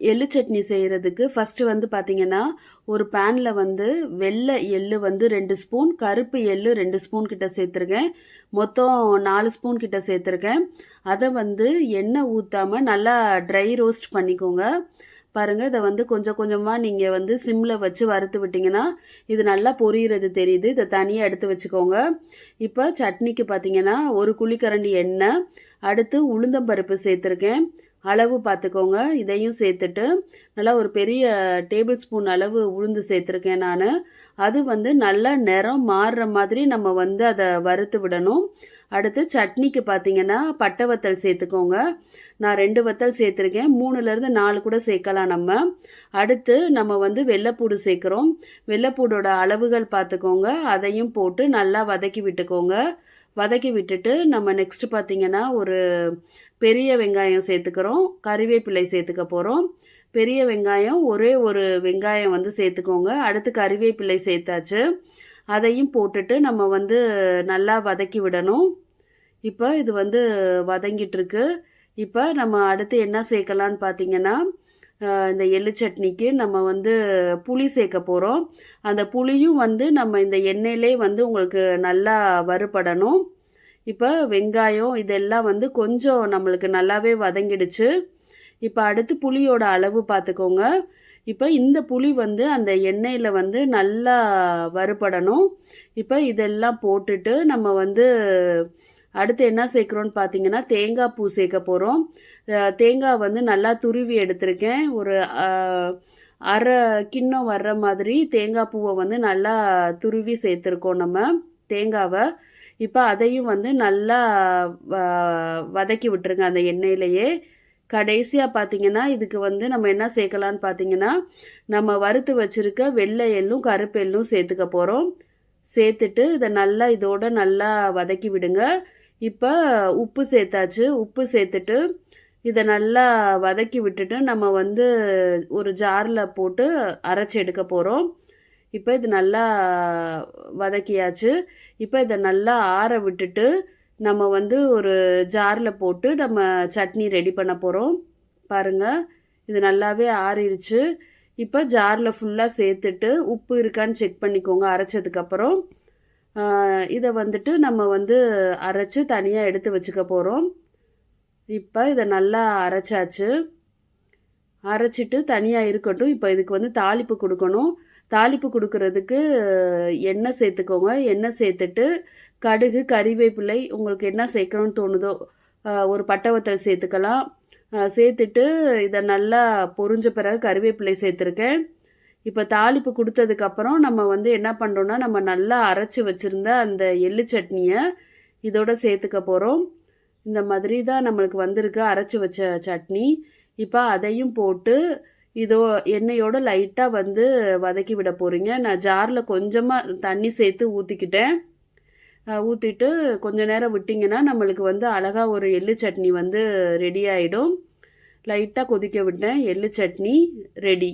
எள்ளு சட்னி செய்கிறதுக்கு ஃபஸ்ட்டு வந்து பார்த்தீங்கன்னா ஒரு பேனில் வந்து வெள்ளை எள்ளு வந்து ரெண்டு ஸ்பூன் கருப்பு எள்ளு ரெண்டு ஸ்பூன் கிட்ட சேர்த்துருக்கேன். மொத்தம் நாலு ஸ்பூன் கிட்ட சேர்த்துருக்கேன். அதை வந்து எண்ணெய் ஊற்றாமல் நல்லா ட்ரை ரோஸ்ட் பண்ணிக்கோங்க. பாருங்கள் இதை வந்து கொஞ்சம் கொஞ்சமாக நீங்கள் வந்து சிம்மில் வச்சு வறுத்து விட்டிங்கன்னா இது நல்லா பொரியிறது தெரியுது. இதை தனியாக எடுத்து வச்சுக்கோங்க. இப்போ சட்னிக்கு பார்த்தீங்கன்னா ஒரு குழிக்கரண்டி எண்ணெய் அடுத்து உளுந்தம்பருப்பு சேர்த்துருக்கேன். அளவு பார்த்துக்கோங்க இதையும் சேர்த்துட்டு நல்லா ஒரு பெரிய டேபிள் ஸ்பூன் அளவு உளுந்து சேர்த்துருக்கேன் நான். அது வந்து நல்லா நிறம் மாறுற மாதிரி நம்ம வந்து அதை வறுத்து விடணும். அடுத்து சட்னிக்கு பார்த்தீங்கன்னா பட்டை வத்தல் சேர்த்துக்கோங்க. நான் ரெண்டு வத்தல் சேர்த்துருக்கேன். மூணுலேருந்து நாலு கூட சேர்க்கலாம் நம்ம. அடுத்து நம்ம வந்து வெள்ளைப்பூடு சேர்க்குறோம். வெள்ளைப்பூடோட அளவுகள் பார்த்துக்கோங்க அதையும் போட்டு நல்லா வதக்கி விட்டுக்கோங்க. வதக்கி விட்டுட்டு நம்ம நெக்ஸ்ட்டு பார்த்தீங்கன்னா ஒரு பெரிய வெங்காயம் சேர்த்துக்கிறோம். கறிவேப்பிலை சேர்த்துக்க போகிறோம் பெரிய வெங்காயம் ஒரே ஒரு வெங்காயம் வந்து சேர்த்துக்கோங்க. அடுத்து கறிவேப்பிலை சேர்த்தாச்சு. அதையும் போட்டுட்டு நம்ம வந்து நல்லா வதக்கி விடணும். இப்போ இது வந்து வதங்கிட்டுருக்கு. இப்போ நம்ம அடுத்து என்ன சேர்க்கலான்னு பார்த்தீங்கன்னா இந்த எள்ளு சட்னிக்கு நம்ம வந்து புளி சேர்க்க போகிறோம் அந்த புளியும் வந்து நம்ம இந்த எண்ணெயிலே வந்து உங்களுக்கு நல்லா வறுபடணும். இப்போ வெங்காயம் இதெல்லாம் வந்து கொஞ்சம் நம்மளுக்கு நல்லாவே வதங்கிடுச்சு. இப்போ அடுத்து புளியோட அளவு பார்த்துக்கோங்க இப்போ இந்த புளி வந்து அந்த எண்ணெயில் வந்து நல்லா வறுபடணும். இப்போ இதெல்லாம் போட்டுட்டு நம்ம வந்து அடுத்து என்ன சேர்க்குறோன்னு பார்த்தீங்கன்னா தேங்காய் பூ சேர்க்க போகிறோம் தேங்காய் வந்து நல்லா துருவி எடுத்திருக்கேன். ஒரு அரை கிண்ணம் வர்ற மாதிரி தேங்காய் பூவை வந்து நல்லா துருவி சேர்த்துருக்கோம் நம்ம. தேங்காவை இப்போ அதையும் வந்து நல்லா வ- வதக்கி விட்டுருங்க அந்த எண்ணெயிலேயே. கடைசியாக பார்த்தீங்கன்னா இதுக்கு வந்து நம்ம என்ன சேர்க்கலான்னு பார்த்தீங்கன்னா நம்ம வறுத்து வச்சிருக்க வெள்ளை எள்ளும் கருப்பு எள்ளும் சேர்த்துக்க போகிறோம் சேர்த்துட்டு இதை நல்லா இதோட நல்லா வதக்கி விடுங்க. இப்போ உப்பு சேர்த்தாச்சு. உப்பு சேர்த்துட்டு இதை நல்லா வதக்கி விட்டுட்டு நம்ம வந்து ஒரு ஜாரில் போட்டு அரைச்சி எடுக்க போகிறோம் இப்போ இது நல்லா வதக்கியாச்சு. இப்போ இதை நல்லா ஆற விட்டுட்டு நம்ம வந்து ஒரு ஜாரில் போட்டு நம்ம சட்னி ரெடி பண்ண போகிறோம் பாருங்கள் இது நல்லாவே ஆறிடுச்சு இப்போ ஜாரில் ஃபுல்லாக சேர்த்துட்டு உப்பு இருக்கான்னு செக் பண்ணிக்கோங்க அரைச்சதுக்கப்புறம் இதை வந்துட்டு நம்ம வந்து அரைச்சி தனியாக எடுத்து வச்சுக்க போகிறோம் இப்போ இதை நல்லா அரைச்சாச்சு. அரைச்சிட்டு தனியாக இருக்கட்டும். இப்போ இதுக்கு வந்து தாளிப்பு கொடுக்கணும். தாளிப்பு கொடுக்கறதுக்கு எண்ணெய் சேர்த்துக்கோங்க. எண்ணெய் சேர்த்துட்டு கடுகு கறிவேப்பிலை உங்களுக்கு என்ன சேர்க்கணும்னு தோணுதோ ஒரு பட்டை வத்தல் சேர்த்துக்கலாம். சேர்த்துட்டு இதை நல்லா பொறிஞ்ச பிறகு கறிவேப்பிலை சேர்த்துருக்கேன். இப்போ தாளிப்பு கொடுத்ததுக்கப்புறம் நம்ம வந்து என்ன பண்ணுறோன்னா நம்ம நல்லா அரைச்சி வச்சுருந்த அந்த எள்ளு சட்னியை இதோட சேர்த்துக்க போகிறோம் இந்த மாதிரி தான் நம்மளுக்கு வந்திருக்கு அரைச்சி வச்ச சட்னி. இப்போ அதையும் போட்டு இதோ எண்ணெயோட லைட்டாக வந்து வதக்கி விட போகிறீங்க நான் ஜாரில் கொஞ்சமாக தண்ணி சேர்த்து ஊற்றிக்கிட்டேன் ஊற்றிட்டு கொஞ்ச நேரம் விட்டிங்கன்னா நம்மளுக்கு வந்து அழகாக ஒரு எள்ளு சட்னி வந்து ரெடி ஆகிடும் லைட்டாக கொதிக்க விட்டேன். எள்ளு சட்னி ரெடி.